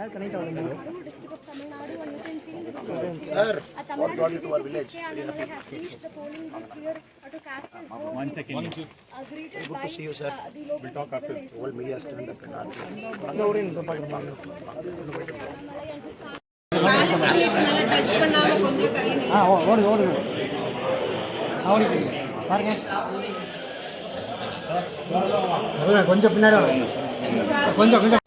Tamil Nadu, and you see in the uh, Nadu BJP CK and MLA have finished the polling here uh, to cast his vote. One second. Uh, greeted by uh, the local civil All media stand up and answer. MLA and his family. ஆ ஓ- ஓடுது ஓடுது ஆ, ஓடி போகுது. பாருங்க கொஞ்சம் பின்னாடி வாங்க. கொஞ்சம் கொஞ்சம்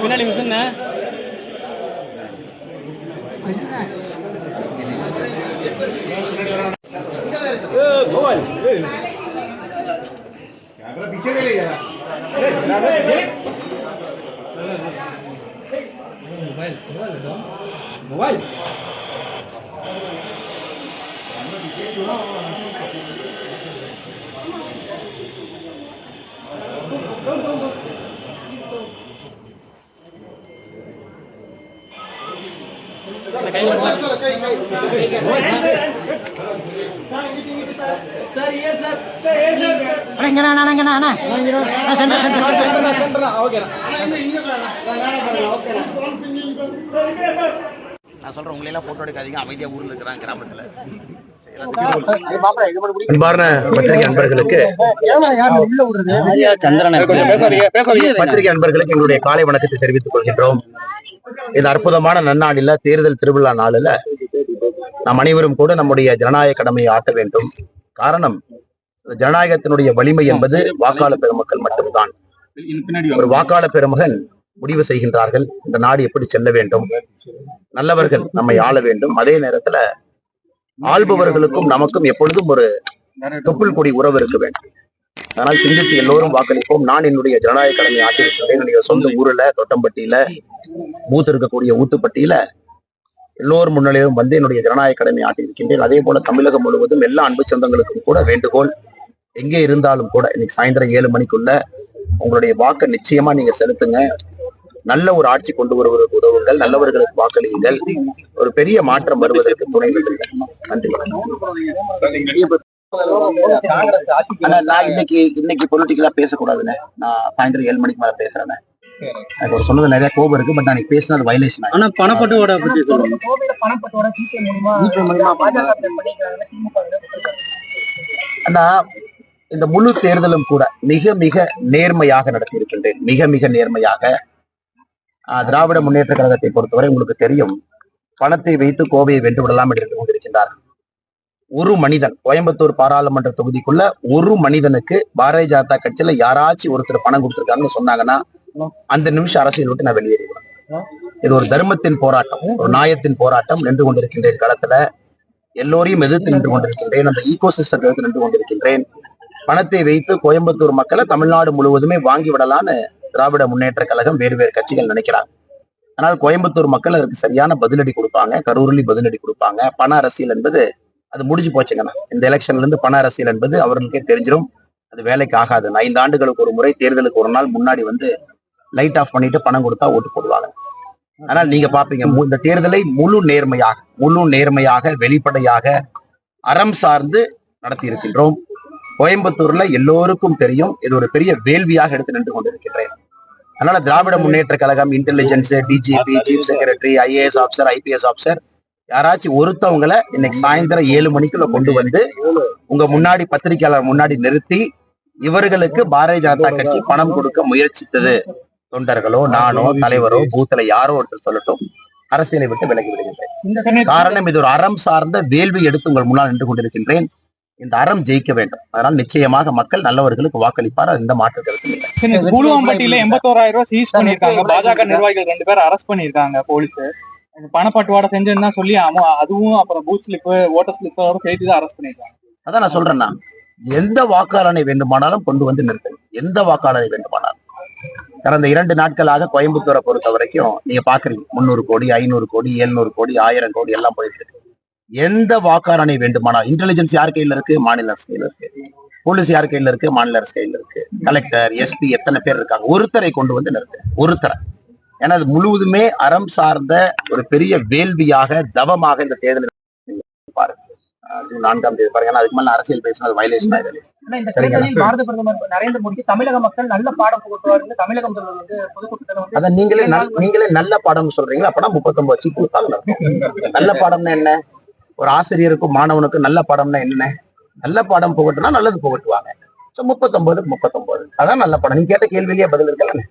பின்னாடி மிஷன் அண்ணா சென்டர் சென்டர் சென்டர் நான் சொல்றேன் உங்களை எல்லாம் போட்டோ எடுக்காதீங்க. அமைதியா ஊர்ல இருக்கிறாங்க கிராமத்துல. அன்பார்ந்த பத்திரிகை அன்பர்களுக்கு பத்திரிகை அன்பர்களுக்கு எங்களுடைய காலை வணக்கத்தை தெரிவித்துக் கொள்கின்றோம். இந்த அற்புதமான நன்னாளில தேர்தல் திருவிழா நாளில் நாம் அனைவரும் கூட நம்முடைய ஜனநாயக கடமையை ஆட்ட வேண்டும். காரணம் ஜனநாயகத்தினுடைய வலிமை என்பது வாக்காளர் பெருமக்கள் மட்டும்தான். ஒரு வாக்காளர் பெருமகன் முடிவு செய்கின்றார்கள். இந்த நாடு எப்படி செல்ல வேண்டும்? நல்லவர்கள் நம்மை ஆள வேண்டும். அதே நேரத்துல ஆள்பவர்களுக்கும் நமக்கும் எப்பொழுதும் ஒரு தொப்புள் கொடி உறவு இருக்க வேண்டும். அதனால் சிந்தித்து எல்லோரும் வாக்களிப்போம். நான் என்னுடைய ஜனநாயக கடமை ஆற்றிருக்கிறேன் என்னுடைய சொந்த ஊர்ல தொட்டம்பட்டியில மூத்து இருக்கக்கூடிய ஊத்துப்பட்டியில எல்லோரும் முன்னிலையும் வந்து என்னுடைய ஜனநாயக கடமை ஆற்றியிருக்கின்றேன் அதே போல தமிழகம் முழுவதும் எல்லா அன்பு சொந்தங்களுக்கும் கூட வேண்டுகோள். எங்கே இருந்தாலும் கூட இன்னைக்கு சாயந்தரம் ஏழு மணிக்குள்ள உங்களுடைய வாக்கை நிச்சயமா நீங்க செலுத்துங்க. நல்ல ஒரு ஆட்சி கொண்டு வருவதற்கு உதவுங்கள் நல்லவர்களுக்கு வாக்களியுங்கள். ஒரு பெரிய மாற்றம் வருவதற்கு துணை. நன்றி. ஆனா நான் இன்னைக்கு இன்னைக்கு பொலிட்டிக்கலா பேசக்கூடாதுண்ணே. நான் சாயந்தரம் ஏழு மணிக்கு மேல பேசுறேன் எனக்கு ஒரு சொன்னது நிறைய கோபம் இருக்கு பட் நான் பேசினது வயலேஷன் ஆனா பணப்பட்டுவோட பத்தி சொல்லுங்க. ஆனா இந்த முழு தேர்தலும் கூட மிக மிக நேர்மையாக நடத்தியிருக்கின்றேன். மிக மிக நேர்மையாக. திராவிட முன்னேற்ற கழகத்தை பொறுத்தவரை உங்களுக்கு தெரியும் பணத்தை வைத்து கோவையை வென்று விடலாம் என்று இருந்து கொண்டிருக்கின்றார் ஒரு மனிதன் கோயம்புத்தூர் பாராளுமன்ற தொகுதிக்குள்ள ஒரு மனிதனுக்கு பாரதிய ஜனதா கட்சியில யாராச்சும் ஒருத்தர் பணம் கொடுத்துருக்காங்கன்னு சொன்னாங்கன்னா அந்த நிமிஷம் அரசியல் விட்டு நான் வெளியேறிடுவேன். இது ஒரு தர்மத்தின் போராட்டம் ஒரு நாயத்தின் போராட்டம் நின்று கொண்டிருக்கின்றேன் களத்துல எல்லோரையும் எதிர்த்து நின்று கொண்டிருக்கின்றேன் அந்த ஈகோ எதிர்த்து நின்று கொண்டிருக்கின்றேன். பணத்தை வைத்து கோயம்புத்தூர் மக்களை தமிழ்நாடு முழுவதுமே வாங்கி விடலான்னு திராவிட முன்னேற்ற கழகம் வேறு வேறு கட்சிகள் நினைக்கிறாங்க. ஆனால் கோயம்புத்தூர் மக்கள் அதற்கு சரியான பதிலடி கொடுப்பாங்க கரூரில் பதிலடி கொடுப்பாங்க. பண அரசியல் என்பது அது முடிஞ்சு போச்சுங்கண்ணா. இந்த எலெக்ஷன்ல இருந்து பண அரசியல் என்பது அவர்களுக்கே தெரிஞ்சிடும் அது வேலைக்கு ஆகாது. ஐந்து ஆண்டுகளுக்கு ஒரு முறை தேர்தலுக்கு ஒரு நாள் முன்னாடி வந்து லைட் ஆஃப் பண்ணிட்டு பணம் கொடுத்தா ஓட்டு போடுவாங்க. ஆனால் நீங்க பாப்பீங்க மு- இந்த தேர்தலை முழு நேர்மையாக முழு நேர்மையாக வெளிப்படையாக அறம் சார்ந்து நடத்தி இருக்கின்றோம் கோயம்புத்தூர்ல எல்லோருக்கும் தெரியும். இது ஒரு பெரிய வேள்வியாக எடுத்து நின்று கொண்டிருக்கின்றேன். அதனால Dravida Munnetra Kazhagam intelligence DGP chief secretary IAS officer IPS officer யாராச்சும் ஒருத்தவங்களை இன்னைக்கு சாயந்தரம் ஏழு மணிக்குள்ள கொண்டு வந்து உங்க முன்னாடி பத்திரிகையாளர் முன்னாடி நிறுத்தி இவர்களுக்கு பாரதிய ஜனதா கட்சி பணம் கொடுக்க முயற்சித்தது. தொண்டர்களோ நானோ தலைவரோ பூத்துல யாரோ ஒருத்தர் சொல்லட்டும் அரசியலை விட்டு விலகி விடுகின்றேன். காரணம் இது ஒரு அறம் சார்ந்த வேள்வி எடுத்து உங்கள் முன்னால் நின்று கொண்டிருக்கின்றேன். இந்த அறம் ஜெயிக்க வேண்டும். அதனால் நிச்சயமாக மக்கள் நல்லவர்களுக்கு வாக்களிப்பார். அது எந்த மாற்று கருத்தும் இல்லை. கூலுவாம்பட்டியில எண்பத்தோராயிரம் ரூபாய் சீஸ் பண்ணிருக்காங்க பாஜக நிர்வாகிகள் ரெண்டு பேரும் அரெஸ்ட் பண்ணிருக்காங்க போலீஸ் பணப்பட்டுவாடை செஞ்சுன்னு சொல்லி அதுவும் அப்புறம் பூத் ஸ்லிப் ஓட்டர் ஸ்லிப்போட சேர்த்து தான் அரெஸ்ட் பண்ணிருக்காங்க அதான் நான் சொல்றேன்னா எந்த வாக்காளனை வேண்டுமானாலும் கொண்டு வந்து நிறுத்துங்க எந்த வாக்காளரை வேண்டுமானாலும். கடந்த இரண்டு நாட்களாக கோயம்புத்தூரை பொறுத்த வரைக்கும் நீங்க பாக்குறீங்க. முந்நூறு கோடி ஐநூறு கோடி எழுநூறு கோடி ஆயிரம் கோடி எல்லாம் போயிட்டு இருக்கு. எந்த வாக்காளனை வேண்டுமானாலும் இன்டெலிஜென்ஸ் யார் கையில இருக்கு? மாநில அரசு கையில இருக்கு. போலீஸ் யார் கையில இருக்கு? மாநில அரசு கையில இருக்கு. கலெக்டர் எஸ்பி எத்தனை பேர் இருக்காங்க? ஒருத்தரை கொண்டு வந்து நிறுத்து. ஒருத்தரை. ஏன்னா அது முழுவதுமே அறம் சார்ந்த ஒரு பெரிய வேள்வியாக தவமாக இந்த தேர்தல் பாருங்க ஜூன் நான்காம் தேதி பாருங்க. ஏன்னா அதுக்கு மேல அரசியல் பேசினா அது வயலேஷன் ஆயிடுது இந்த. தேர்தலில் பாரத பிரதமர் நரேந்திர மோடிக்கு தமிழக மக்கள் நல்ல பாடம் புகட்டுவார்கள் தமிழக முதல்வர் வந்து பொதுக்கூட்டத்தில் அதான் நீங்களே நீங்களே நல்ல பாடம் சொல்றீங்களா? அப்பனா முப்பத்தொன்பது சீட் கொடுத்தாங்க நல்ல பாடம்னா என்ன? ஒரு ஆசிரியருக்கும் மாணவனுக்கும் நல்ல பாடம்னா என்ன நல்ல பாடம் புகட்டுனா நல்லது புகட்டுவாங்க. ஸோ முப்பத்தொன்பது முப்பத்தொன்பது அதான் நல்ல படம். நீங்க கேட்ட கேள்வியிலேயே பதில் இருக்கல